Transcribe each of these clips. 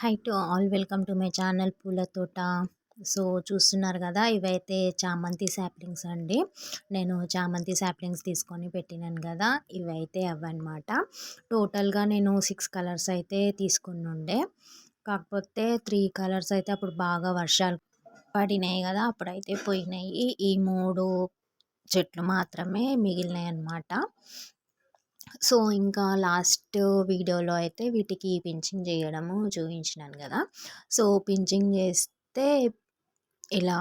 Hi to all welcome to my channel పూల తోట so చూస్తున్నారు కదా ఇవైతే చామంతి శాప్లింగ్స్ అండి. నేను చామంతి శాప్లింగ్స్ తీసుకొని పెట్టినాను కదా ఇవైతే అవన్నమాట టోటల్గా నేను సిక్స్ కలర్స్ అయితే తీసుకున్నుండే. కాకపోతే త్రీ కలర్స్ అయితే అప్పుడు బాగా వర్షాలు పడినాయి కదా అప్పుడైతే పోయినాయి. ఈ మూడు చెట్లు మాత్రమే మిగిలినాయి అన్నమాట సో ఇంకా లాస్ట్ వీడియోలో అయితే వీటికి పించింగ్ చేయడము చూపించినాను కదా. సో పించింగ్ చేస్తే ఇలా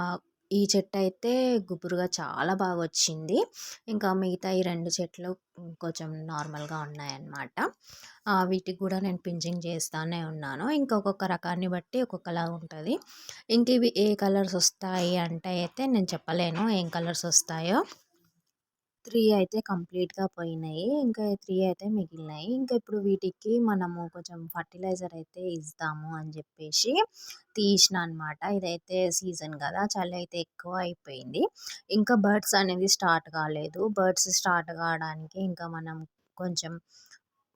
ఈ చెట్టు అయితే గుబురుగా చాలా బాగా వచ్చింది. ఇంకా మిగతా ఈ రెండు చెట్లు కొంచెం నార్మల్గా ఉన్నాయన్నమాట. వీటికి కూడా నేను పించింగ్ చేస్తూనే ఉన్నాను. ఇంకొక రకాన్ని బట్టి ఒక్కొక్కలా ఉంటుంది. ఇంక ఇవి ఏ కలర్స్ వస్తాయి అంటే అయితే నేను చెప్పలేను ఏం కలర్స్ వస్తాయో. త్రీ అయితే కంప్లీట్గా పోయినాయి. ఇంకా త్రీ అయితే మిగిలినాయి. ఇంకా ఇప్పుడు వీటికి మనము కొంచెం ఫర్టిలైజర్ అయితే ఇస్తాము అని చెప్పేసి తీసిన అనమాట ఇదైతే సీజన్ కదా చలి అయితే ఎక్కువ అయిపోయింది. ఇంకా బర్డ్స్ అనేది స్టార్ట్ కాలేదు. బర్డ్స్ స్టార్ట్ కావడానికి ఇంకా మనం కొంచెం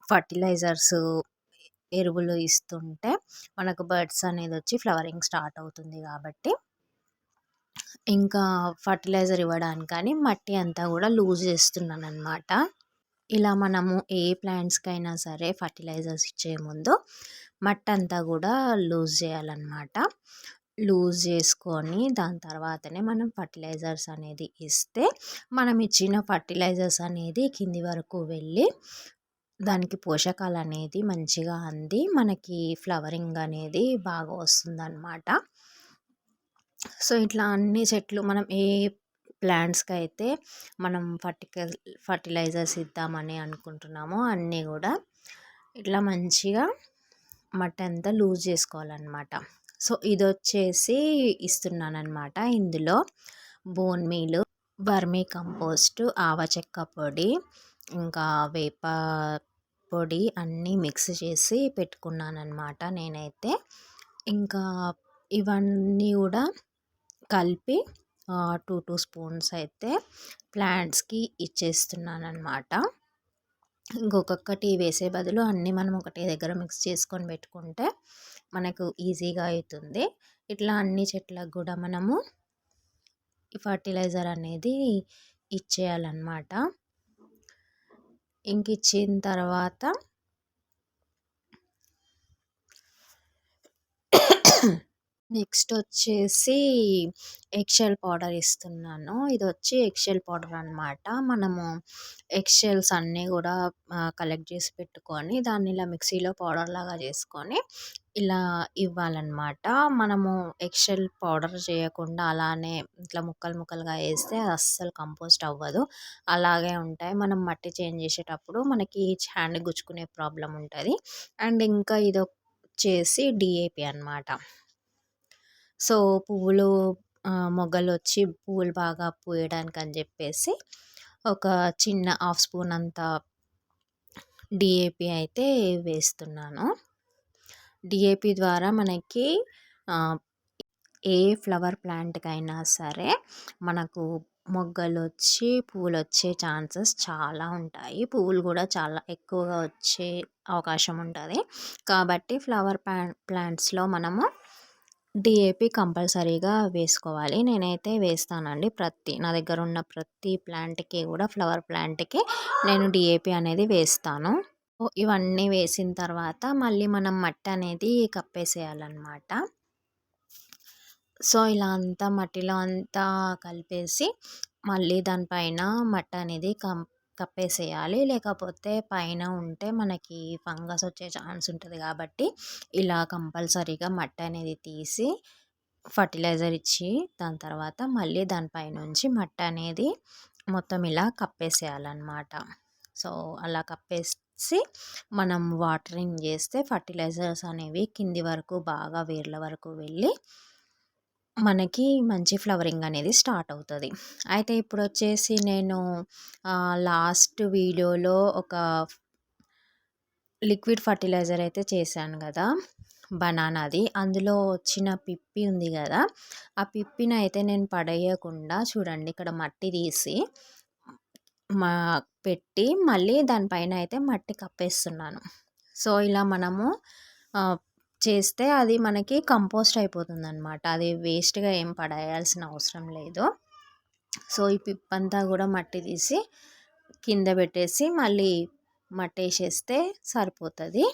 ఫర్టిలైజర్స్ ఎరువులు ఇస్తుంటే మనకు బర్డ్స్ అనేది వచ్చి ఫ్లవరింగ్ స్టార్ట్ అవుతుంది కాబట్టి ఇంకా ఫర్టిలైజర్ ఇవ్వడానికి కానీ మట్టి అంతా కూడా లూజ్ చేస్తున్నాను అనమాట ఇలా మనము ఏ ప్లాంట్స్కైనా సరే ఫర్టిలైజర్స్ ఇచ్చే ముందు మట్టి అంతా కూడా లూజ్ చేయాలన్నమాట. లూజ్ చేసుకొని దాని తర్వాతనే మనం ఫర్టిలైజర్స్ అనేది ఇస్తే మనం ఇచ్చిన ఫర్టిలైజర్స్ అనేది కింది వరకు వెళ్ళి దానికి పోషకాలు అనేది మంచిగా అంది మనకి ఫ్లవరింగ్ అనేది బాగా వస్తుందన్నమాట. సో ఇట్లా అన్ని చెట్లు మనం ఏ ప్లాంట్స్కి అయితే మనం ఫర్టికల్ ఫర్టిలైజర్స్ ఇద్దామని అనుకుంటున్నామో అన్నీ కూడా ఇట్లా మంచిగా మట్టి అంతా లూజ్ చేసుకోవాలన్నమాట. సో ఇది వచ్చేసి ఇస్తున్నాను అనమాట ఇందులో బోన్ మీలు వర్మీ కంపోస్ట్ ఆవచెక్క పొడి ఇంకా వేప పొడి అన్నీ మిక్స్ చేసి పెట్టుకున్నానమాట నేనైతే. ఇంకా ఇవన్నీ కూడా కలిపి టూ టూ స్పూన్స్ అయితే ప్లాంట్స్కి ఇచ్చేస్తున్నాను అనమాట ఇంకొకటి వేసే బదులు అన్నీ మనం ఒకటే దగ్గర మిక్స్ చేసుకొని పెట్టుకుంటే మనకు ఈజీగా అవుతుంది ఇట్లా అన్ని చెట్లకు కూడా మనము ఈ ఫర్టిలైజర్ అనేది ఇచ్చేయాలన్నమాట. ఇంక ఇచ్చిన తర్వాత నెక్స్ట్ వచ్చేసి ఎగ్షెల్ పౌడర్ ఇస్తున్నాను. ఇది వచ్చి ఎగ్షెల్ పౌడర్ అనమాట మనము ఎగ్షెల్స్ అన్నీ కూడా కలెక్ట్ చేసి పెట్టుకొని దాన్ని ఇలా మిక్సీలో పౌడర్ లాగా చేసుకొని ఇలా ఇవ్వాలన్నమాట. మనము ఎగ్షెల్ పౌడర్ చేయకుండా అలానే ఇట్లా ముక్కలు ముక్కలుగా వేస్తే అది అస్సలు కంపోస్ట్ అవ్వదు. అలాగే ఉంటాయి. మనం మట్టి చేంజ్ చేసేటప్పుడు మనకి హ్యాండ్ గుచ్చుకునే ప్రాబ్లం ఉంటుంది. అండ్ ఇంకా ఇది వచ్చేసి డిఏపి అనమాట సో పువ్వులు మొగ్గలు వచ్చి పువ్వులు బాగా పూయడానికి అని చెప్పేసి ఒక చిన్న హాఫ్ స్పూన్ అంత డిఏపి అయితే వేస్తున్నాను. డిఏపి ద్వారా మనకి ఏ ఫ్లవర్ ప్లాంట్కైనా సరే మనకు మొగ్గలు వచ్చి పువ్వులు వచ్చే ఛాన్సెస్ చాలా ఉంటాయి. పువ్వులు కూడా చాలా ఎక్కువగా వచ్చే అవకాశం ఉంటుంది కాబట్టి ఫ్లవర్ ప్లాంట్ ప్లాంట్స్లో మనము డిఏపి కంపల్సరీగా వేసుకోవాలి. నేనైతే వేస్తానండి ప్రతి నా దగ్గర ఉన్న ప్రతి ప్లాంట్కి కూడా ఫ్లవర్ ప్లాంట్కి నేను డిఏపి అనేది వేస్తాను. ఇవన్నీ వేసిన తర్వాత మళ్ళీ మనం మట్టి అనేది కప్పేసేయాలన్నమాట. సో ఇలా అంతా మట్టిలో అంతా కలిపేసి మళ్ళీ దానిపైన మట్టి అనేది కం కప్పేసేయాలి. లేకపోతే పైన ఉంటే మనకి ఫంగస్ వచ్చే ఛాన్స్ ఉంటుంది కాబట్టి ఇలా కంపల్సరీగా మట్టి అనేది తీసి ఫర్టిలైజర్ ఇచ్చి దాని తర్వాత మళ్ళీ దానిపైనుంచి మట్టి అనేది మొత్తం ఇలా కప్పేసేయాలన్నమాట. సో అలా కప్పేసి మనం వాటరింగ్ చేస్తే ఫర్టిలైజర్స్ అనేవి కింది వరకు బాగా వేర్ల వరకు వెళ్ళి మనకి మంచి ఫ్లవరింగ్ అనేది స్టార్ట్ అవుతుంది. అయితే ఇప్పుడు వచ్చేసి నేను లాస్ట్ వీడియోలో ఒక లిక్విడ్ ఫర్టిలైజర్ అయితే చేశాను కదా బనానాది. అందులో వచ్చిన పిప్పి ఉంది కదా ఆ పిప్పిని అయితే నేను పడేయకుండా చూడండి ఇక్కడ మట్టి తీసి మా పెట్టి మళ్ళీ దానిపైన అయితే మట్టి కప్పేస్తున్నాను. సో ఇలా మనము చేస్తే అది మనకి కంపోస్ట్ అయిపోతుంది అనమాట అది వేస్ట్గా ఏం పడేయాల్సిన అవసరం లేదు. సో ఈ పిప్పంతా కూడా మట్టి తీసి కింద పెట్టేసి మళ్ళీ మట్టి వేసేస్తే సరిపోతుంది.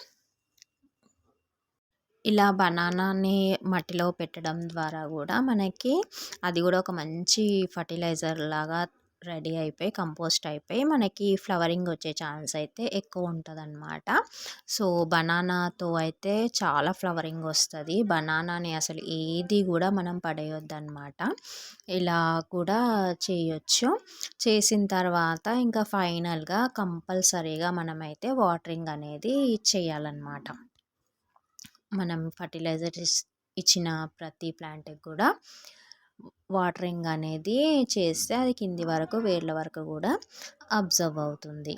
ఇలా బనానాని మట్టిలో పెట్టడం ద్వారా కూడా మనకి అది కూడా ఒక మంచి ఫర్టిలైజర్ లాగా రెడీ అయిపోయి కంపోస్ట్ అయిపోయి మనకి ఫ్లవరింగ్ వచ్చే ఛాన్స్ అయితే ఎక్కువ ఉంటుంది అనమాట సో బనానాతో అయితే చాలా ఫ్లవరింగ్ వస్తుంది. బనానాని అసలు ఏది కూడా మనం పడేయొద్దు అనమాట ఇలా కూడా చేయొచ్చు. చేసిన తర్వాత ఇంకా ఫైనల్గా కంపల్సరీగా మనమైతే వాటరింగ్ అనేది చేయాలన్నమాట. మనం ఫర్టిలైజర్ ఇచ్చిన ప్రతి ప్లాంట్కి కూడా. వాటరింగ్ అనేది చేస్తే అది కింది వరకు వేర్ల వరకు కూడా అబ్జర్వ్ అవుతుంది.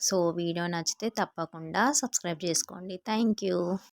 సో వీడియో నచ్చితే తప్పకుండా సబ్స్క్రైబ్ చేసుకోండి. Thank you.